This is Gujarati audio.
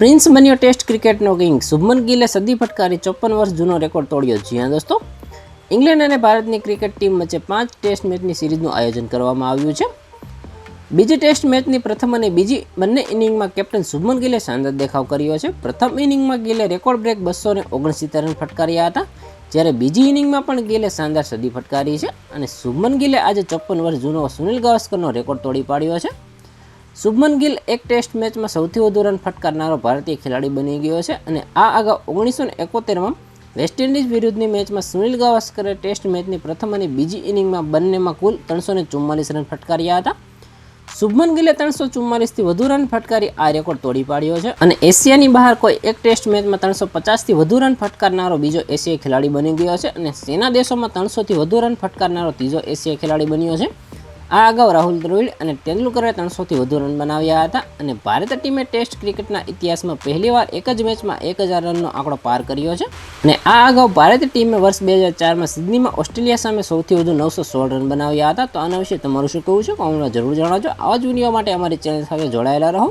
પ્રિન્સ બન્યો ટેસ્ટ ક્રિકેટનો કિંગ. શુભમન ગિલે સદી ફટકારી ચોપન વર્ષ જૂનો રેકોર્ડ તોડ્યો છે. હા દોસ્તો, ઇંગ્લેન્ડ અને ભારતની ક્રિકેટ ટીમ વચ્ચે પાંચ ટેસ્ટ મેચની સિરીઝનું આયોજન કરવામાં આવ્યું છે. બીજી ટેસ્ટ મેચની પ્રથમ અને બીજી બંને ઇનિંગમાં કેપ્ટન શુભમન ગિલે શાનદાર દેખાવ કર્યો છે. પ્રથમ ઇનિંગમાં ગિલે રેકોર્ડ બ્રેક બસો ને ઓગણસિત્તેર રન ફટકાર્યા હતા. જ્યારે બીજી ઇનિંગમાં પણ ગિલે શાનદાર સદી ફટકારી છે અને શુભમન ગિલે આજે ચોપન વર્ષ જૂનો સુનિલ ગાવસ્કરનો રેકોર્ડ તોડી પાડ્યો છે. શુભમન ગિલ એક ટેસ્ટ મેચમાં સૌથી વધુ રન ફટકારનારો ભારતીય ખેલાડી બની ગયો છે અને આ અગાઉ ઓગણીસો ને એકોતેરમાં વેસ્ટ ઇન્ડિઝ વિરુદ્ધની મેચમાં સુનિલ ગાવસ્કરે ટેસ્ટ મેચની પ્રથમ અને બીજી ઇનિંગમાં બંનેમાં કુલ ત્રણસો ને ચુમ્માલીસ રન ફટકાર્યા હતા. શુભમન ગિલે ત્રણસો ચુમ્માલીસથી વધુ રન ફટકારી આ રેકોર્ડ તોડી પાડ્યો છે અને એશિયાની બહાર કોઈ એક ટેસ્ટ મેચમાં ત્રણસો પચાસથી વધુ રન ફટકારનારો બીજો એશિયાઈ ખેલાડી બની ગયો છે અને સેના દેશોમાં ત્રણસોથી વધુ રન ફટકારનારો ત્રીજો એશિયાઈ ખેલાડી બન્યો છે. આ અગાઉ રાહુલ દ્રવિડ અને તેંડુલકરે ત્રણસોથી વધુ રન બનાવ્યા હતા અને ભારત ટીમે ટેસ્ટ ક્રિકેટના ઇતિહાસમાં પહેલીવાર એક જ મેચમાં એક હજાર રનનો આંકડો પાર કર્યો છે અને આ અગાઉ ભારત ટીમે વર્ષ બે હજાર ચારમાં સિડનીમાં ઓસ્ટ્રેલિયા સામે સૌથી વધુ નવસો સોળ રન બનાવ્યા હતા. તો આના વિશે તમારું શું કહેવું છે? કોમેન્ટમાં જરૂર જણાવજો. આવા જ વીડિયો માટે અમારી ચેનલ સાથે જોડાયેલા રહો.